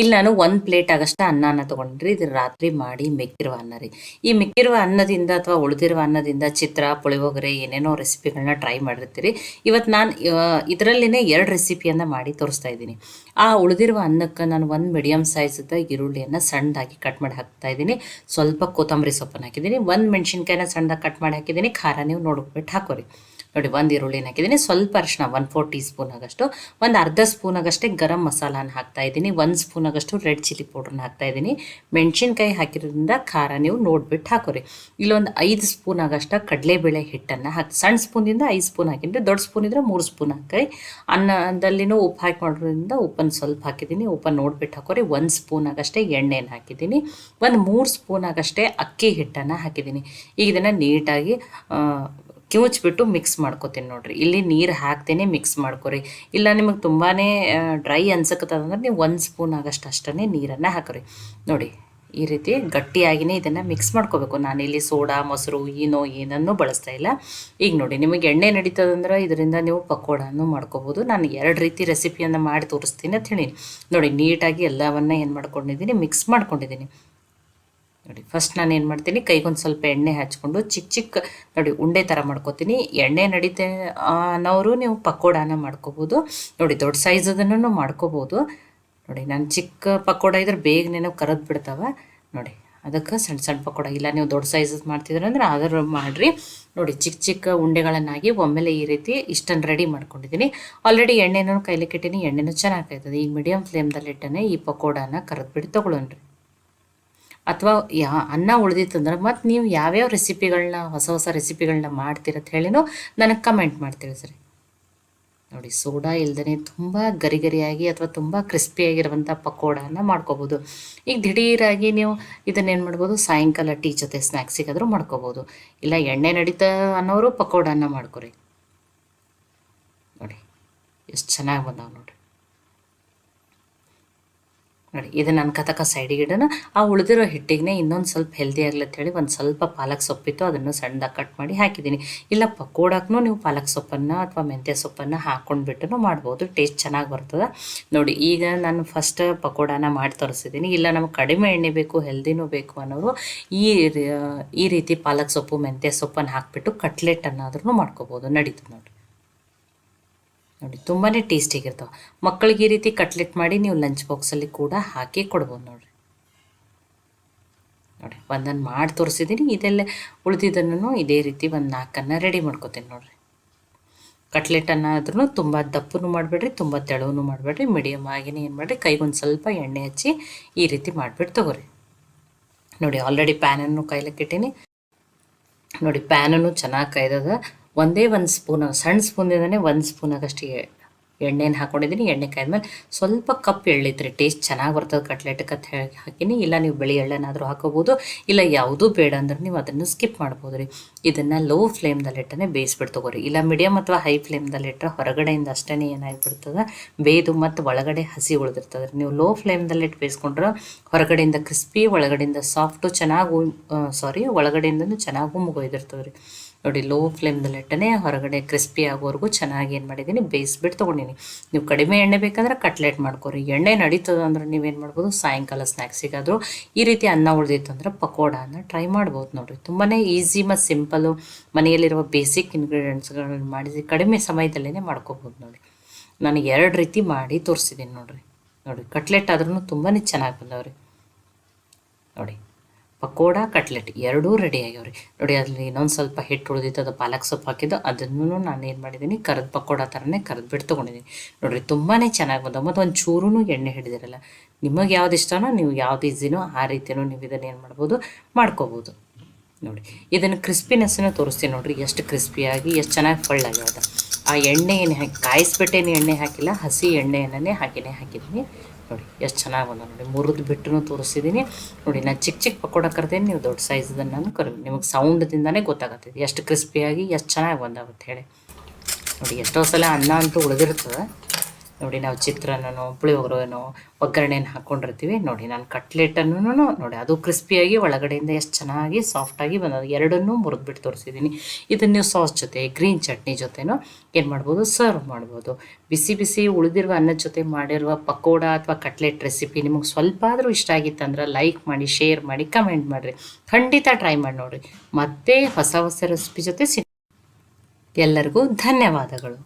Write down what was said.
ಇಲ್ಲಿ ನಾನು ಒಂದು ಪ್ಲೇಟ್ ಆಗಷ್ಟ ಅನ್ನನ ತೊಗೊಂಡ್ರಿ, ಇದು ರಾತ್ರಿ ಮಾಡಿ ಮೆಕ್ಕಿರುವ ಅನ್ನ ರೀ. ಈ ಮೆಕ್ಕಿರುವ ಅನ್ನದಿಂದ ಅಥವಾ ಉಳಿದಿರುವ ಅನ್ನದಿಂದ ಚಿತ್ರ, ಪುಳಿಯೋಗರೆ, ಏನೇನೋ ರೆಸಿಪಿಗಳನ್ನ ಟ್ರೈ ಮಾಡಿರ್ತೀರಿ. ಇವತ್ತು ನಾನು ಇದರಲ್ಲಿನೇ ಎರಡು ರೆಸಿಪಿಯನ್ನು ಮಾಡಿ ತೋರಿಸ್ತಾ ಇದ್ದೀನಿ. ಆ ಉಳಿದಿರುವ ಅನ್ನಕ್ಕೆ ನಾನು ಒಂದು ಮೀಡಿಯಮ್ ಸೈಜದ ಈರುಳ್ಳಿಯನ್ನು ಸಣ್ಣದಾಗಿ ಕಟ್ ಮಾಡಿ ಹಾಕ್ತಾ ಇದ್ದೀನಿ. ಸ್ವಲ್ಪ ಕೊತ್ತಂಬರಿ ಸೊಪ್ಪನ್ನು ಹಾಕಿದ್ದೀನಿ. ಒಂದು ಮೆಣಸಿನ್ಕಾಯಿನ ಸಣ್ಣದಾಗಿ ಕಟ್ ಮಾಡಿ ಹಾಕಿದ್ದೀನಿ. ಖಾರ ನೀವು ನೋಡ್ಬಿಟ್ಟು ಹಾಕೋರಿ. ನೋಡಿ, ಒಂದು ಈರುಳ್ಳಿನ ಹಾಕಿದ್ದೀನಿ. ಸ್ವಲ್ಪ ಅರಿಶಿನ ಒನ್ ಫೋರ್ ಟೀ ಸ್ಪೂನ್ ಆಗಷ್ಟು ಒಂದು ಅರ್ಧ ಸ್ಪೂನ್ ಆಗಷ್ಟೇ ಗರಂ ಮಸಾಲಾನ ಹಾಕ್ತಾ ಇದ್ದೀನಿ. ಒಂದು ಸ್ಪೂನ್ ಆಗಷ್ಟು ರೆಡ್ ಚಿಲ್ಲಿ ಪೌಡ್ರನ್ನ ಹಾಕ್ತಾ ಇದ್ದೀನಿ. ಮೆಣಸಿನ್ಕಾಯಿ ಹಾಕಿರೋದ್ರಿಂದ ಖಾರ ನೀವು ನೋಡ್ಬಿಟ್ಟು ಹಾಕೋರಿ. ಇಲ್ಲೊಂದು ಐದು ಸ್ಪೂನ್ ಆಗಷ್ಟ ಕಡಲೆಬೇಳೆ ಹಿಟ್ಟನ್ನು ಹಾಕಿ ಸಣ್ಣ ಸ್ಪೂನಿಂದ ಐದು ಸ್ಪೂನ್ ಹಾಕಿದ್ರೆ, ದೊಡ್ಡ ಸ್ಪೂನ್ ಇದ್ರೆ ಮೂರು ಸ್ಪೂನ್ ಹಾಕಿ. ಅನ್ನದಲ್ಲಿನೂ ಉಪ್ಪು ಹಾಕಿ ಮಾಡೋದ್ರಿಂದ ಉಪ್ಪನ್ನು ಸ್ವಲ್ಪ ಹಾಕಿದ್ದೀನಿ. ಉಪ್ಪನ್ನು ನೋಡ್ಬಿಟ್ಟು ಹಾಕೋರಿ. ಒಂದು ಸ್ಪೂನ್ ಆಗಷ್ಟೇ ಎಣ್ಣೆನ ಹಾಕಿದ್ದೀನಿ. ಒಂದು ಮೂರು ಸ್ಪೂನ್ ಆಗಷ್ಟೇ ಅಕ್ಕಿ ಹಿಟ್ಟನ್ನು ಹಾಕಿದ್ದೀನಿ. ಈಗ ಇದನ್ನು ನೀಟಾಗಿ ಕಿವುಚ್ಬಿಟ್ಟು ಮಿಕ್ಸ್ ಮಾಡ್ಕೊತೀನಿ ನೋಡ್ರಿ. ಇಲ್ಲಿ ನೀರು ಹಾಕ್ತೇನೆ ಮಿಕ್ಸ್ ಮಾಡ್ಕೊರಿ. ಇಲ್ಲ ನಿಮಗೆ ತುಂಬಾ ಡ್ರೈ ಅನ್ಸಕತ್ತದಂದ್ರೆ ನೀವು ಒಂದು ಸ್ಪೂನ್ ಆಗಷ್ಟು ಅಷ್ಟೇ ನೀರನ್ನು ಹಾಕೋರಿ. ನೋಡಿ, ಈ ರೀತಿ ಗಟ್ಟಿಯಾಗಿನೇ ಇದನ್ನು ಮಿಕ್ಸ್ ಮಾಡ್ಕೋಬೇಕು. ನಾನಿಲ್ಲಿ ಸೋಡಾ, ಮೊಸರು ಏನೋ ಏನನ್ನೂ ಬಳಸ್ತಾ ಇಲ್ಲ. ಈಗ ನೋಡಿ, ನಿಮಗೆ ಎಣ್ಣೆ ನಡೀತದಂದ್ರೆ ಇದರಿಂದ ನೀವು ಪಕೋಡಾನು ಮಾಡ್ಕೋಬೋದು. ನಾನು ಎರಡು ರೀತಿ ರೆಸಿಪಿಯನ್ನು ಮಾಡಿ ತೋರಿಸ್ತೀನಿ ಅಂತ ಹೇಳಿ ನೋಡಿ, ನೀಟಾಗಿ ಎಲ್ಲವನ್ನು ಏನು ಮಾಡ್ಕೊಂಡಿದ್ದೀನಿ, ಮಿಕ್ಸ್ ಮಾಡ್ಕೊಂಡಿದ್ದೀನಿ. ನೋಡಿ ಫಸ್ಟ್ ನಾನು ಏನು ಮಾಡ್ತೀನಿ, ಕೈಗೊಂದು ಸ್ವಲ್ಪ ಎಣ್ಣೆ ಹಚ್ಕೊಂಡು ಚಿಕ್ಕ ಚಿಕ್ಕ ನೋಡಿ, ಉಂಡೆ ಥರ ಮಾಡ್ಕೊತೀನಿ. ಎಣ್ಣೆ ನಡೀತೆ ಅನ್ನೋರು ನೀವು ಪಕೋಡಾನ ಮಾಡ್ಕೋಬೋದು. ನೋಡಿ, ದೊಡ್ಡ ಸೈಜದನ್ನು ಮಾಡ್ಕೋಬೋದು. ನೋಡಿ, ನಾನು ಚಿಕ್ಕ ಪಕೋಡ ಇದ್ರೆ ಬೇಗನೆ ನಾವು ಕರೆದು ಬಿಡ್ತಾವೆ. ನೋಡಿ, ಅದಕ್ಕೆ ಸಣ್ಣ ಸಣ್ಣ ಪಕೋಡ. ಇಲ್ಲ, ನೀವು ದೊಡ್ಡ ಸೈಜಸ್ ಮಾಡ್ತಿದ್ರಂದ್ರೆ ಅದರ ಮಾಡಿರಿ. ನೋಡಿ ಚಿಕ್ಕ ಚಿಕ್ಕ ಉಂಡೆಗಳನ್ನಾಗಿ ಒಮ್ಮೆಲೆ ಈ ರೀತಿ ಇಷ್ಟನ್ನು ರೆಡಿ ಮಾಡ್ಕೊಂಡಿದ್ದೀನಿ ಆಲ್ರೆಡಿ ಎಣ್ಣೆನೂ ಕೈಲಿಕ್ಕಿಟ್ಟಿನಿ ಎಣ್ಣೆನೂ ಚೆನ್ನಾಗಿ ಕಾಯ್ತದೆ. ಈಗ ಮೀಡಿಯಮ್ ಫ್ಲೇಮ್ದಲ್ಲಿ ಇಟ್ಟನೆ ಈ ಪಕೋಡಾನ ಕರೆದ್ಬಿಟ್ಟು ತೊಗೊಳೋಣ್ರಿ. ಅಥವಾ ಯಾ ಅನ್ನ ಉಳಿದಿತ್ತಂದ್ರೆ ಮತ್ತು ನೀವು ಯಾವ್ಯಾವ ರೆಸಿಪಿಗಳನ್ನ ಹೊಸ ಹೊಸ ರೆಸಿಪಿಗಳನ್ನ ಅಂತ ಹೇಳಿನೂ ನನಗೆ ಕಮೆಂಟ್ ಮಾಡ್ತೀರಿ ಸರಿ. ನೋಡಿ ಸೋಡಾ ಇಲ್ದೇ ತುಂಬ ಗರಿ ಗರಿಯಾಗಿ ಅಥವಾ ತುಂಬ ಕ್ರಿಸ್ಪಿಯಾಗಿರುವಂಥ ಪಕೋಡಾನ ಮಾಡ್ಕೋಬೋದು. ಈಗ ದಿಢೀರಾಗಿ ನೀವು ಇದನ್ನೇನು ಮಾಡ್ಬೋದು, ಸಾಯಂಕಾಲ ಟೀ ಜೊತೆ ಸ್ನ್ಯಾಕ್ಸಿಗಾದರೂ ಮಾಡ್ಕೋಬೋದು. ಇಲ್ಲ, ಎಣ್ಣೆ ನಡೀತಾ ಅನ್ನೋರು ಪಕೋಡಾನ ಮಾಡ್ಕೊರಿ. ನೋಡಿ, ಎಷ್ಟು ಚೆನ್ನಾಗಿ ಬಂದಾವೆ ನೋಡ್ರಿ. ನೋಡಿ, ಇದು ನನ್ನ ಕತಕ ಸೈಡಿಗೆ ಇಡೋಣ. ಆ ಉಳಿದಿರೋ ಹಿಟ್ಟಿಗೆ ಇನ್ನೊಂದು ಸ್ವಲ್ಪ ಹೆಲ್ದಿ ಆಗಲಿ ಹೇಳಿ ಒಂದು ಸ್ವಲ್ಪ ಪಾಲಕ್ ಸೊಪ್ಪಿತ್ತು ಅದನ್ನು ಸಣ್ಣದಾಗಿ ಕಟ್ ಮಾಡಿ ಹಾಕಿದ್ದೀನಿ. ಇಲ್ಲ ಪಕೋಡಕ್ಕೂ ನೀವು ಪಾಲಕ್ ಸೊಪ್ಪನ್ನು ಅಥವಾ ಮೆಂತ್ಯ ಸೊಪ್ಪನ್ನು ಹಾಕ್ಕೊಂಡ್ಬಿಟ್ಟು ಮಾಡ್ಬೋದು. ಟೇಸ್ಟ್ ಚೆನ್ನಾಗಿ ಬರ್ತದೆ. ನೋಡಿ, ಈಗ ನಾನು ಫಸ್ಟ್ ಪಕೋಡಾನ ಮಾಡಿ ತೋರಿಸಿದ್ದೀನಿ. ಇಲ್ಲ, ನಮಗೆ ಕಡಿಮೆ ಎಣ್ಣೆ ಬೇಕು ಹೆಲ್ದಿನೂ ಬೇಕು ಅನ್ನೋರು ಈ ಈ ರೀತಿ ಪಾಲಕ್ ಸೊಪ್ಪು, ಮೆಂತ್ಯ ಸೊಪ್ಪನ್ನು ಹಾಕಿಬಿಟ್ಟು ಕಟ್ಲೆಟ್ ಅನ್ನಾದ್ರೂ ಮಾಡ್ಕೋಬೋದು. ನಡೀತು ನೋಡಿ. ನೋಡಿ ತುಂಬಾ ಟೇಸ್ಟಿಯಾಗಿರ್ತಾವೆ ಮಕ್ಕಳಿಗೆ ಈ ರೀತಿ ಕಟ್ಲೆಟ್ ಮಾಡಿ ನೀವು ಲಂಚ್ ಬಾಕ್ಸಲ್ಲಿ ಕೂಡ ಹಾಕಿ ಕೊಡ್ಬೋದು ನೋಡಿರಿ. ನೋಡಿ ಒಂದನ್ನು ಮಾಡಿ ತೋರಿಸಿದ್ದೀನಿ ಇದೆಲ್ಲ ಉಳಿದಿದ್ದನ್ನು ಇದೇ ರೀತಿ ಒಂದು ನಾಲ್ಕನ್ನು ರೆಡಿ ಮಾಡ್ಕೊತೀನಿ ನೋಡಿರಿ. ಕಟ್ಲೆಟನ್ನು ಆದ್ರೂ ತುಂಬ ದಪ್ಪನೂ ಮಾಡಬೇಡ್ರಿ, ತುಂಬ ತೆಳುವೂ ಮಾಡಬೇಡ್ರಿ ಮೀಡಿಯಮ್ ಆಗಿನೇ ಏನು ಮಾಡಿರಿ ಕೈಗೊಂದು ಸ್ವಲ್ಪ ಎಣ್ಣೆ ಹಚ್ಚಿ ಈ ರೀತಿ ಮಾಡಿಬಿಟ್ಟು ತಗೋರಿ. ನೋಡಿ ಆಲ್ರೆಡಿ ಪ್ಯಾನನ್ನು ಕೈಲಕ್ಕಿಟ್ಟೀನಿ ನೋಡಿ ಪ್ಯಾನನ್ನು ಚೆನ್ನಾಗಿ ಕಾಯ್ದದ. ಒಂದೇ ಒಂದು ಸ್ಪೂನ್, ಸಣ್ಣ ಸ್ಪೂನಿಂದನೇ ಒಂದು ಸ್ಪೂನ್ ಆಗಷ್ಟು ಎಣ್ಣೆನ ಹಾಕೊಂಡಿದ್ದೀನಿ ಎಣ್ಣೆ ಕಾಯ್ದ್ಮೇಲೆ ಸ್ವಲ್ಪ ಕಪ್ ಎಳ್ಳಿತ್ರಿ ಟೇಸ್ಟ್ ಚೆನ್ನಾಗಿ ಬರ್ತದೆ ಕಟ್ಲೆಟ್ಗೆ ಅಂತ ಹೇಳಿ ಹಾಕಿನಿ. ಇಲ್ಲ ನೀವು ಬಿಳಿ ಎಳ್ಳೆನಾದರೂ ಹಾಕೋಬೋದು, ಇಲ್ಲ ಯಾವುದೂ ಬೇಡ ಅಂದ್ರೆ ನೀವು ಅದನ್ನು ಸ್ಕಿಪ್ ಮಾಡ್ಬೋದು ರೀ. ಇದನ್ನು ಲೋ ಫ್ಲೇಮ್ದಲ್ಲಿ ಇಟ್ಟನೇ ಬೇಯಿಸ್ಬಿಟ್ಟು ತೊಗೋರಿ. ಇಲ್ಲ ಮೀಡಿಯಮ್ ಅಥವಾ ಹೈ ಫ್ಲೇಮ್ದಲ್ಲಿಟ್ಟರೆ ಹೊರಗಡೆಯಿಂದ ಅಷ್ಟೇ ಏನಾಗಿಬಿಡ್ತದೆ. ಬೇಯ್ದು ಮತ್ತು ಒಳಗಡೆ ಹಸಿ ಉಳಿದಿರ್ತದೆ ನೀವು ಲೋ ಫ್ಲೇಮ್ದಲ್ಲಿಟ್ಟು ಬೇಯಿಸ್ಕೊಂಡ್ರೆ ಹೊರಗಡೆಯಿಂದ ಕ್ರಿಸ್ಪಿ, ಒಳಗಡೆಯಿಂದ ಸಾಫ್ಟು ಚೆನ್ನಾಗಿ ಸಾರಿ ಒಳಗಡೆಯಿಂದನೂ ಚೆನ್ನಾಗೂ ಮುಗೋಯ್ದಿರ್ತದೆ ರೀ ನೋಡಿ ಲೋ ಫ್ಲೇಮ್ದಲ್ಲಿ ಇಟ್ಟನೆ ಹೊರಗಡೆ ಕ್ರಿಸ್ಪಿ ಆಗೋವರೆಗೂ ಚೆನ್ನಾಗಿ ಏನು ಮಾಡಿದ್ದೀನಿ, ಬೇಯಿಸ್ಬಿಟ್ಟು ತೊಗೊಂಡಿನಿ. ನೀವು ಕಡಿಮೆ ಎಣ್ಣೆ ಬೇಕಂದ್ರೆ ಕಟ್ಲೆಟ್ ಮಾಡ್ಕೋರಿ. ಎಣ್ಣೆ ನಡೀತದೆ ಅಂದ್ರೆ ನೀವೇನು ಮಾಡ್ಬೋದು, ಸಾಯಂಕಾಲ ಸ್ನ್ಯಾಕ್ಸಿಗಾದರೂ ಈ ರೀತಿ ಅನ್ನ ಉಳಿದಿತ್ತು ಅಂದ್ರೆ ಪಕೋಡಾನ ಟ್ರೈ ಮಾಡ್ಬೋದು ನೋಡಿರಿ. ತುಂಬಾ ಈಸಿ ಮತ್ತು ಸಿಂಪಲ್ಲು ಮನೆಯಲ್ಲಿರುವ ಬೇಸಿಕ್ ಇನ್ಗ್ರೀಡಿಯೆಂಟ್ಸ್ಗಳನ್ನು ಮಾಡಿಸಿ ಕಡಿಮೆ ಸಮಯದಲ್ಲೇ ಮಾಡ್ಕೋಬೋದು ನೋಡಿ ನಾನು ಎರಡು ರೀತಿ ಮಾಡಿ ತೋರಿಸಿದ್ದೀನಿ ನೋಡಿರಿ. ನೋಡಿ ಕಟ್ಲೆಟ್ ಆದ್ರೂ ತುಂಬಾ ಚೆನ್ನಾಗಿ ಬಂದವ್ರಿ. ನೋಡಿ. ಪಕೋಡ, ಕಟ್ಲೆಟ್ ಎರಡೂ ರೆಡಿ ಆಗ್ಯಾವ್ರಿ ನೋಡಿ ಅದ್ರಲ್ಲಿ ಇನ್ನೊಂದು ಸ್ವಲ್ಪ ಹಿಟ್ಟು ಉಳಿದಿತ್ತು, ಅದು ಪಾಲಕ್ ಸೊಪ್ಪು ಹಾಕಿದ್ದು, ಅದನ್ನು ನಾನು ಏನು ಮಾಡಿದ್ದೀನಿ, ಕರೆದು ಪಕೋಡ ಥರನೇ ಕರೆದು ಬಿಟ್ಟು ತೊಗೊಂಡಿದ್ದೀನಿ. ನೋಡಿರಿ ತುಂಬಾ ಚೆನ್ನಾಗಿ ಬಂದವು. ಮತ್ತು ಒಂದು ಚೂರೂ ಎಣ್ಣೆ ಹಿಡಿದಿರಲ್ಲ. ನಿಮಗೆ ಯಾವ್ದು ಇಷ್ಟನೋ, ನೀವು ಯಾವ್ದು ಈಸಿನೋ, ಆ ರೀತಿಯೂ ನೀವು ಇದನ್ನು ಏನು ಮಾಡ್ಬೋದು, ಮಾಡ್ಕೋಬೋದು. ನೋಡಿ, ಇದನ್ನು ಕ್ರಿಸ್ಪಿನೆಸ್ಸನ್ನು ತೋರಿಸ್ತೀನಿ ನೋಡಿರಿ, ಎಷ್ಟು ಕ್ರಿಸ್ಪಿಯಾಗಿ, ಎಷ್ಟು ಚೆನ್ನಾಗಿ ಫಳ್ಳಾಗ್ಯದ ಆ ಎಣ್ಣೆ ಏನು ಹಾಕಿ, ಕಾಯಿಸ್ಬಿಟ್ಟೇನು ಎಣ್ಣೆ ಹಾಕಿಲ್ಲ, ಹಸಿ ಎಣ್ಣೆಯನ್ನೇ ಹಾಕಿನೇ ಹಾಕಿದ್ದೀನಿ. ನೋಡಿ, ಎಷ್ಟು ಚೆನ್ನಾಗಿ ಬಂದ ನೋಡಿ. ಮುರಿದು ಬಿಟ್ಟು ತೋರಿಸಿದ್ದೀನಿ ನೋಡಿ, ನಾನು ಚಿಕ್ಕ ಚಿಕ್ಕ ಪಕೋಡ ಕರ್ತೀನಿ ನೀವು ದೊಡ್ಡ ಸೈಜ್ದನ್ನು ನಾನು ಕರ್ ನಿಮಗೆ ಸೌಂಡ್ದಿಂದನೇ ಗೊತ್ತಾಗತ್ತಿದೆ ಎಷ್ಟು ಕ್ರಿಸ್ಪಿಯಾಗಿ ಎಷ್ಟು ಚೆನ್ನಾಗಿ ಬಂದಾಗುತ್ತೆ ಹೇಳಿ. ನೋಡಿ, ಎಷ್ಟೋ ಸಲ ಅನ್ನ ಅಂತೂ ಉಳಿದಿರ್ತದೆ. ನೋಡಿ ನಾವು ಚಿತ್ರಾನ್ನನೋ, ಪುಳಿಯೋಗರೆನೋ, ಒಗ್ಗರಣೆಯನ್ನು ಹಾಕ್ಕೊಂಡಿರ್ತೀವಿ ನೋಡಿ ನಾನು ಕಟ್ಲೆಟನ್ನು ನೋಡಿ ಅದು ಕ್ರಿಸ್ಪಿಯಾಗಿ ಒಳಗಡೆಯಿಂದ ಎಷ್ಟು ಚೆನ್ನಾಗಿ ಸಾಫ್ಟಾಗಿ ಬಂದದ್ದು. ಎರಡನ್ನೂ ಮುರಿದ್ಬಿಟ್ಟು ತೋರಿಸಿದ್ದೀನಿ. ಇದನ್ನು ಸಾಸ್ ಜೊತೆ ಗ್ರೀನ್ ಚಟ್ನಿ ಜೊತೆನೂ ಏನು ಮಾಡ್ಬೋದು? ಸರ್ವ್ ಮಾಡ್ಬೋದು. ಬಿಸಿ ಬಿಸಿ ಉಳಿದಿರುವ ಅನ್ನದ ಜೊತೆ ಮಾಡಿರುವ ಪಕೋಡ ಅಥವಾ ಕಟ್ಲೆಟ್ ರೆಸಿಪಿ ನಿಮಗೆ ಸ್ವಲ್ಪ ಆದರೂ ಇಷ್ಟ ಆಗಿತ್ತಂದ್ರೆ ಲೈಕ್ ಮಾಡಿ ಶೇರ್ ಮಾಡಿ ಕಮೆಂಟ್ ಮಾಡಿರಿ. ಖಂಡಿತ ಟ್ರೈ ಮಾಡಿ ನೋಡಿರಿ. ಮತ್ತೆ ಹೊಸ ಹೊಸ ರೆಸಿಪಿ ಜೊತೆ ಸಿ ಎಲ್ಲರಿಗೂ ಧನ್ಯವಾದಗಳು.